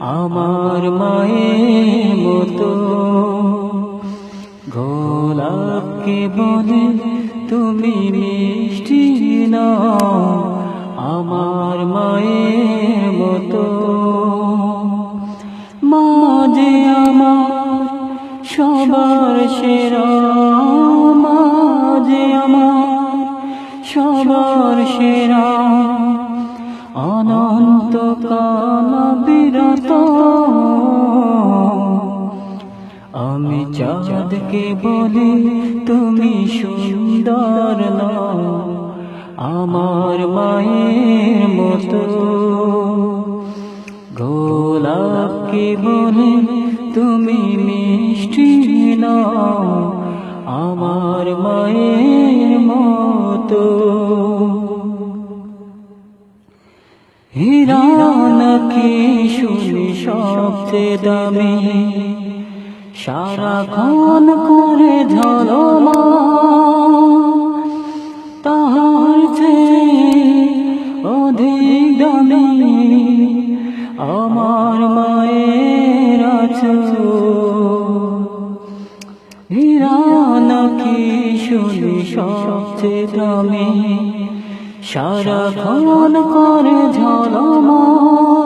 আমার মায়ের মতো। গোলাপকে বলে, তুমি মিষ্টি নও, আমার মায়ের মতো। মা যে আমার, সবার সেরা মা যে আমার, সবার সেরা। অনন্ত আমি চাঁদকে বলি তুমি সুন্দর নও আমার মায়ের মতো। গোলাপকে বলি তুমি মিষ্টি নও আমার মায়ের মতো। হীরা নাকি শুনি সবচেয়ে দামি। সারাক্ষণ করে ঝলমা তাহার যে অধিক দামি আমার মায়ের হীরা নাকি শুনি সবচেয়ে দামি? সারাক্ষণ করে তাহার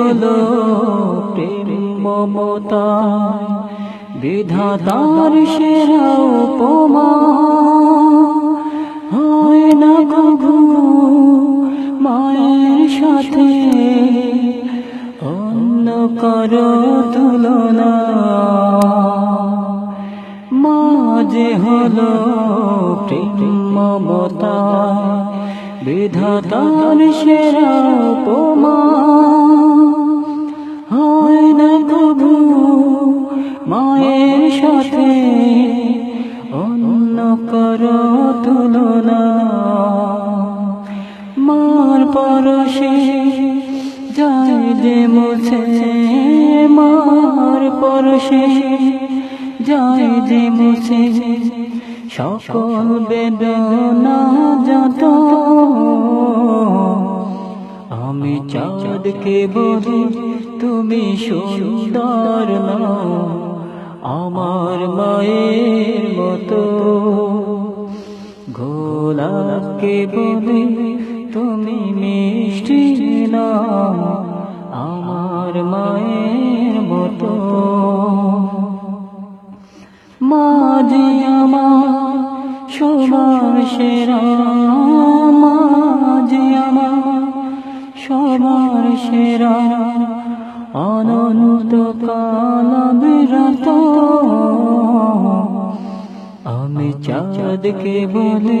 হলো প্রেম মমতা। বিধাতার সেরা উপমা। হয় না কবু মায়ের সাথে। অন্য করো তুলনা। মাঝে হলো প্রেম মমতা। বিধাতার সেরা কর তুলনা। মার পরশে যায় যে মুছে, মার পরশে যায় যে মুছে। সকল বেদনা যত আমি চাঁদকে বলি তুমি সুন্দর নও। আমার মায়ের মতো গোলাপকে বলি, তুমি মিষ্টি নও, আমার মায়ের মতো। মাঝে আমার সবার সেরা, মাঝে আমার সবার সেরা, অনন্ত কাল বিরত আমি চাঁদকে বলি